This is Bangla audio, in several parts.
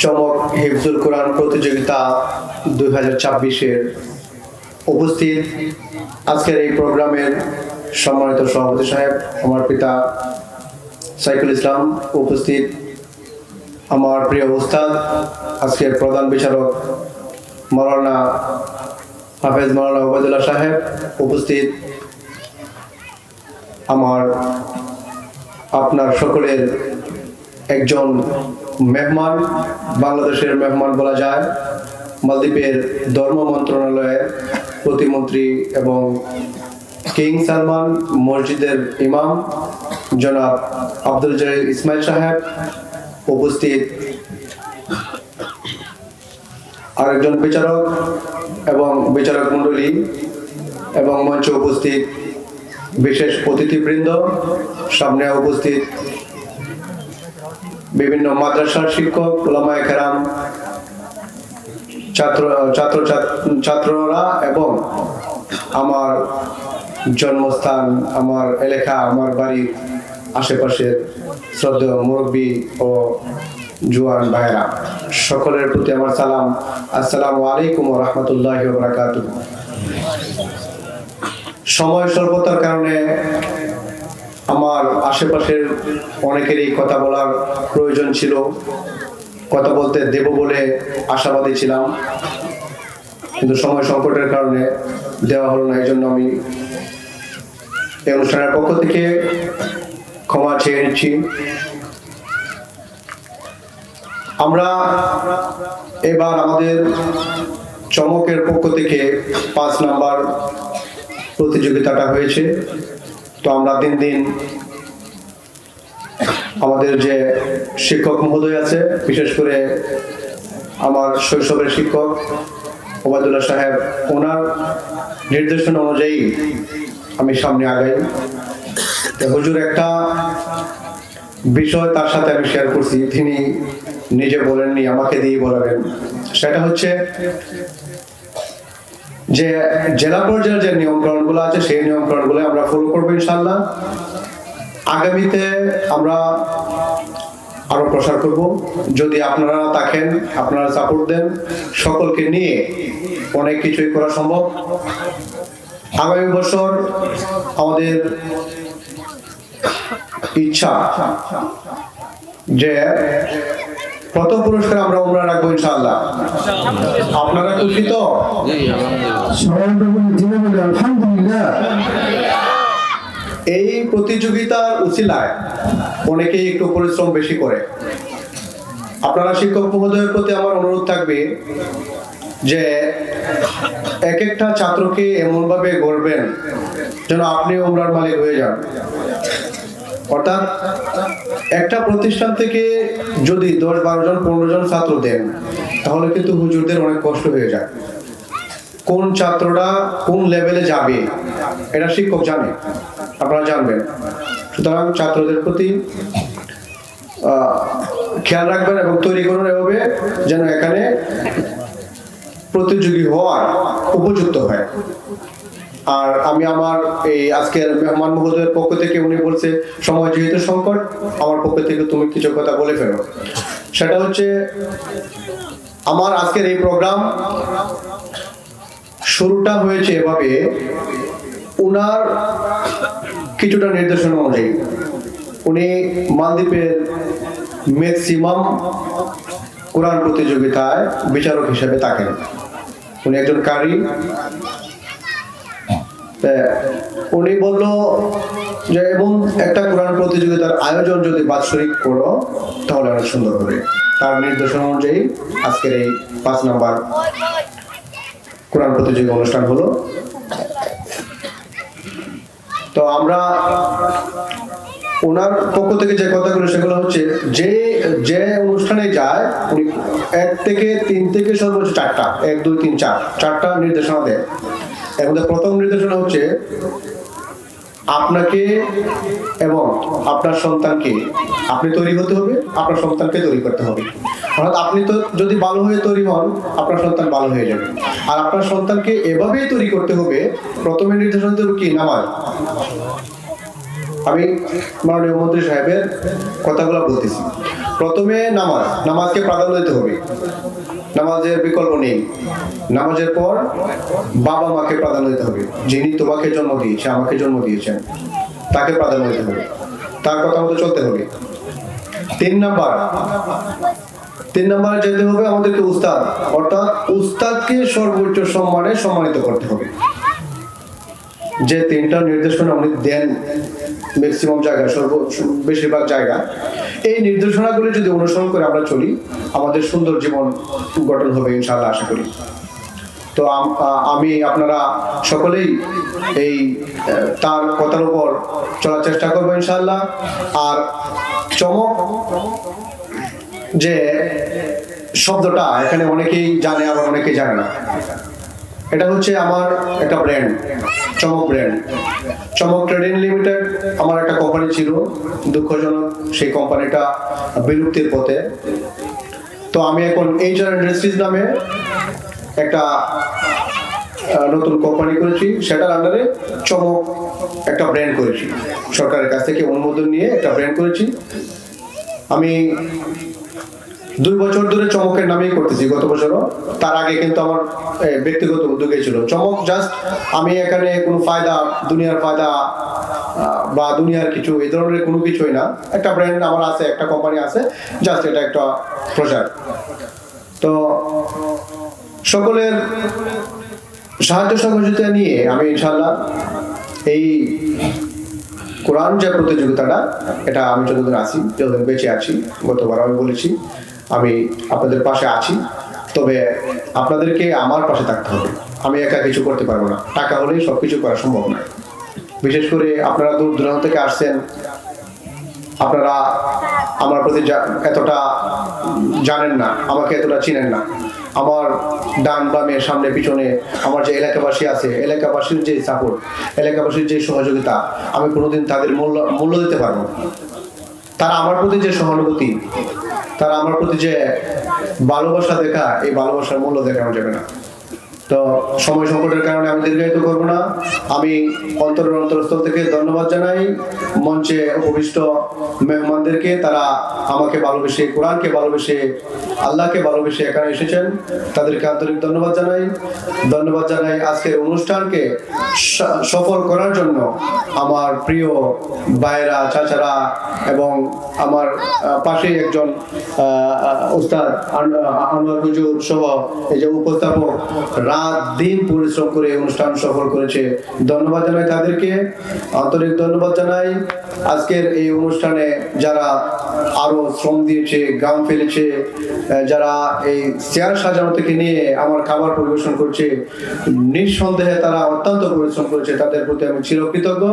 চমক হেফজুল কোরআন প্রতিযোগিতা দুই হাজার ছাব্বিশের উপস্থিত। আজকের এই প্রোগ্রামের সম্মানিত সভাপতি সাহেব, আমার পিতা সাইকুল ইসলাম উপস্থিত। আমার প্রিয় উস্তাদ আজকের প্রধান বিচারক মৌলানা হাফেজ মৌলানা ওবায়দুল্লাহ সাহেব উপস্থিত। আমার আপনার সকলের একজন মেহমান, বাংলাদেশের মেহমান বলা যায়। মালদ্বীপের ধর্ম মন্ত্রণালয়ের প্রতিমন্ত্রী এবং কিং সালমান, মসজিদের ইমাম জনাব আব্দুল জলিল ইসমাইল সাহেব উপস্থিত। আরেকজন বিচারক এবং বিচারক মণ্ডলী এবং মঞ্চে উপস্থিত বিশেষ অতিথিবৃন্দ সামনে উপস্থিত। বিভিন্ন মাদ্রাসার শিক্ষক ওলামায়ে ছাত্র ছাত্র, ছাত্ররা এবং আমার জন্মস্থান, আমার এলাকা, আমার বাড়ির আশেপাশের শ্রদ্ধেয় মুরব্বী ও জুয়ান ভাইরা সকলের প্রতি আমার সালাম। আসসালামু আলাইকুম রহমতুল্লাহ সময় স্বল্পতার কারণে আমার আশেপাশের অনেকেরই কথা বলার প্রয়োজন ছিল। কথা বলতে দেব বলে আশাবাদী ছিলাম। কিন্তু সময় সংকটের কারণে দেওয়া হলো না এই জন্য আমি এই অনুষ্ঠানের পক্ষ থেকে ক্ষমা চেয়ে নিচ্ছি। আমরা এবার আমাদের চমকের পক্ষ থেকে পাঁচ নাম্বার প্রতিযোগিতাটা হয়েছে। তো আমরা দিন দিন আমাদের যে শিক্ষক মহোদয় আছে, বিশেষ করে আমার শৈশবের শিক্ষক ওবায়দুল্লাহ সাহেব, ওনার নির্দেশনা অনুযায়ী আমি সামনে আগাই। হুজুর একটা বিষয় তার সাথে আমি শেয়ার করছি, তিনি নিজে বলেননি, আমাকে দিয়ে বলাবেন। সেটা হচ্ছে যে জেলা পর্যায়ের যে নিয়মকরণগুলো আছে, সেই নিয়মকরণগুলো আমরা ফলো করব ইনশাল্লাহ আগামীতে আমরা আরও প্রসার করব। যদি আপনারা থাকেন, আপনারা সাপোর্ট দেন, সকলকে নিয়ে অনেক কিছুই করা সম্ভব। আগামী বছর আমাদের ইচ্ছা যে প্রথম পুরস্কার আমরা উমরা রাখব ইনশাআল্লাহ? আপনারা খুশি তো? আলহামদুলিল্লাহ এই প্রতিযোগিতার উচিলায় অনেকেই একটু পরিশ্রম বেশি করে। আপনারা শিক্ষক মহোদয়ের প্রতি আমার অনুরোধ থাকবে যে এক একটা ছাত্রকে এমন ভাবে গড়বেন যেন আপনি উমরার মালিক হয়ে যান। অর্থাৎ একটা প্রতিষ্ঠান থেকে যদি দশ বারো জন, পনেরো জন ছাত্র দেন, তাহলে কিন্তু হুজুরদের অনেক কষ্ট হয়ে যায়। কোন ছাত্ররা কোন লেভেলে যাবে, এটা শিক্ষক জানে, আপনারা জানবেন। সুতরাং ছাত্রদের প্রতি খেয়াল রাখবেন এবং তৈরি করুন এভাবে, যেন এখানে প্রতিযোগী হওয়ার উপযুক্ত হয়। আর আমি আমার এই আজকের মেহমান মহোদয়ের পক্ষ থেকে উনি বলছে সময় যেহেতু সংকট, আমার পক্ষ থেকে তুমি কিছু কথা বলে ফেলো। সেটা হচ্ছে, আমার আজকের এই প্রোগ্রাম শুরুটা হয়েছে এভাবে, উনার কিছুটা নির্দেশনা অনুযায়ী। উনি মালদ্বীপের ম্যাক্সিমাম কোরআন প্রতিযোগিতায় বিচারক হিসেবে থাকেন। উনি একজন কারি উনি বলল যে, এবং একটা কোরআন প্রতিযোগিতার আয়োজন যদি বাৎসরিক করো, তাহলে অনেক সুন্দর হবে। তার নির্দেশনা অনুযায়ী আজকের এই পাঁচ নাম্বার কোরআন প্রতিযোগিতা অনুষ্ঠান হলো। তো আমরা ওনার পক্ষ থেকে যে কথাগুলো, সেগুলো হচ্ছে যে যে অনুষ্ঠানে যায়, উনি এক থেকে তিন থেকে সর্বোচ্চ চারটা, এক, দুই, তিন, চার, চারটা নির্দেশনা দেয়। মধ্যে প্রথম নির্দেশনা হচ্ছে, আপনাকে এবং আপনার সন্তানকে আপনি তৈরি হতে হবে, আপনার সন্তানকে তৈরি করতে হবে। অর্থাৎ আপনি তো যদি ভালো হয়ে তৈরি হন, আপনার সন্তান ভালো হয়ে যাবে। আর আপনার সন্তানকে এভাবেই তৈরি করতে হবে, প্রথমে নির্দেশনা দেবো কি? নামাজ। আমি মাননীয় মন্ত্রী সাহেবের কথাগুলো বলতেছি। প্রথমে নামাজ, নামাজকে প্রাধান্য দিতে হবে। নামাজের বিকল্প নেই। নামাজের পর বাবা মাকে প্রাধান্য দিতে হবে। যিনি তোমাকে জন্ম দিয়েছে, আমাকে জন্ম দিয়েছেন, তাকে প্রাধান্য দিতে হবে। তার কথা মতো চলতে হবে। তিন নাম্বার। তিন নম্বরে যেতে হবে আমাদেরকে উস্তাদ। অর্থাৎ উস্তাদকে সর্বোচ্চ সম্মানে সম্মানিত করতে হবে। যে তিনটা নির্দেশনা উনি দেন ম্যাক্সিমাম জায়গা, সর্ব, বেশিরভাগ জায়গা, এই নির্দেশনাগুলি যদি অনুসরণ করে আমরা চলি, আমাদের সুন্দর জীবন গঠন হবে ইনশাল্লাহ আশা করি। তো আমি আপনারা সকলেই এই তার কথার উপর চলার চেষ্টা করব ইনশাল্লাহ আর চমক যে শব্দটা, এখানে অনেকেই জানে আবার অনেকেই জানে না। এটা হচ্ছে আমার একটা ব্র্যান্ড চমক ব্র্যান্ড চমক ট্রেডিং লিমিটেড আমার একটা কোম্পানি ছিল, দুঃখজনক সেই কোম্পানিটা বিলুপ্তির পথে। তো আমি এখন এইচআর ইন্ডাস্ট্রিজ নামে একটা নতুন কোম্পানি করেছি। সেটার আন্ডারে চমক একটা ব্র্যান্ড করেছি। সরকারের কাছ থেকে অনুমোদন নিয়ে একটা ব্র্যান্ড করেছি। আমি দুই বছর ধরে চমকের নামেই করতেছি, গত বছরও। তার আগে কিন্তু আমার ব্যক্তিগত উদ্যোগে ছিল। চমক জাস্ট আমি এখানে কোনো ফায়দা, দুনিয়ার ফায়দা বা দুনিয়ার কিছু, এই ধরনের কোনো কিছুই না। একটা ব্র্যান্ড আমার আছে, একটা কোম্পানি আছে জাস্ট এটা একটা প্রচার। তো সকলের সাহায্য সহযোগিতা নিয়ে আমি ইনশাল্লাহ এই কোরআন যে প্রতিযোগিতাটা, এটা আমি যতদিন আছি, যতদিন বেঁচে আছি, গতবার আমি বলেছি আমি আপনাদের পাশে আছি। তবে আপনাদেরকে আমার পাশে থাকতে হবে। আমি একা কিছু করতে পারব না। টাকা হলেই সব কিছু করা সম্ভব নয়। বিশেষ করে আপনারা দূর দূরান্ত থেকে আসছেন, আপনারা আমার প্রতি এতটা জানেন না, আমাকে এতটা চিনেন না। আমার ডান বামে সামনে পিছনে আমার যে এলাকাবাসী আছে, এলাকাবাসীর যে সাপোর্ট এলাকাবাসীর যে সহযোগিতা, আমি কোনোদিন তাদের মূল্য মূল্য দিতে পারব। তারা আমার প্রতি যে সহানুভূতি, তারা আমার প্রতি যে ভালোবাসা দেখা, এই ভালোবাসার মূল্য দেখানো যাবে না। তো সময় সংকটের কারণে আমি দীর্ঘায়িত করব না। আমি অন্তরের অন্তরস্থল থেকে ধন্যবাদ জানাই। মঞ্চে উপবিষ্ট মেহমানদেরকে, তারা আমাকে ভালোবেসে, কোরআনকে ভালোবেসে, আল্লাহকে ভালোবেসে এখানে এসেছেন। তাদেরকে আন্তরিক ধন্যবাদ জানাই। ধন্যবাদ জানাই আজকের অনুষ্ঠানকে সফল করার জন্য আমার প্রিয় ভাইয়েরা, চাচারা এবং আমার পাশেই একজন উস্তাদ আনোয়ার হুজুর সহ এই যে উপস্থাপক রাত দিন পরিশ্রম করে অনুষ্ঠান সফল করেছে। ধন্যবাদ জানাই তাদেরকে। আন্তরিক ধন্যবাদ জানাই। আজকের এই অনুষ্ঠানে যারা আরও শ্রম দিয়েছে গান ফেলেছে যারা এই চেয়ার সাজানো থেকে নিয়ে আমার খাবার পরিবেশন করছে, নিঃসন্দেহে তারা অত্যন্ত পরিশ্রম করেছে, তাদের প্রতি আমি চিরকৃতজ্ঞ।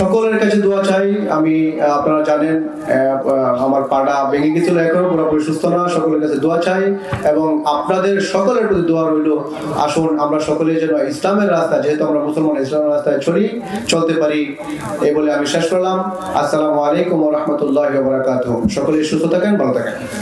সকলের কাছে দোয়া চাই, আমি আপনারা জানেন আমার পাটা ভেঙে গেছিল এখনও, পুরোপুরি সুস্থ না, সকলের কাছে দোয়া চাই, এবং আপনাদের সকলের প্রতি দোয়া রইল, আসুন আমরা সকলে যেন ইসলামের রাস্তা যেহেতু আমরা মুসলমান, ইসলামের রাস্তায় চলি, চলতে পারি এই বলে আমি শেষ করলাম। আসসালামু আলাইকুম রহমতুল্লাহ বারাকাতুহ সকলে সুস্থ থাকেন ভালো থাকেন।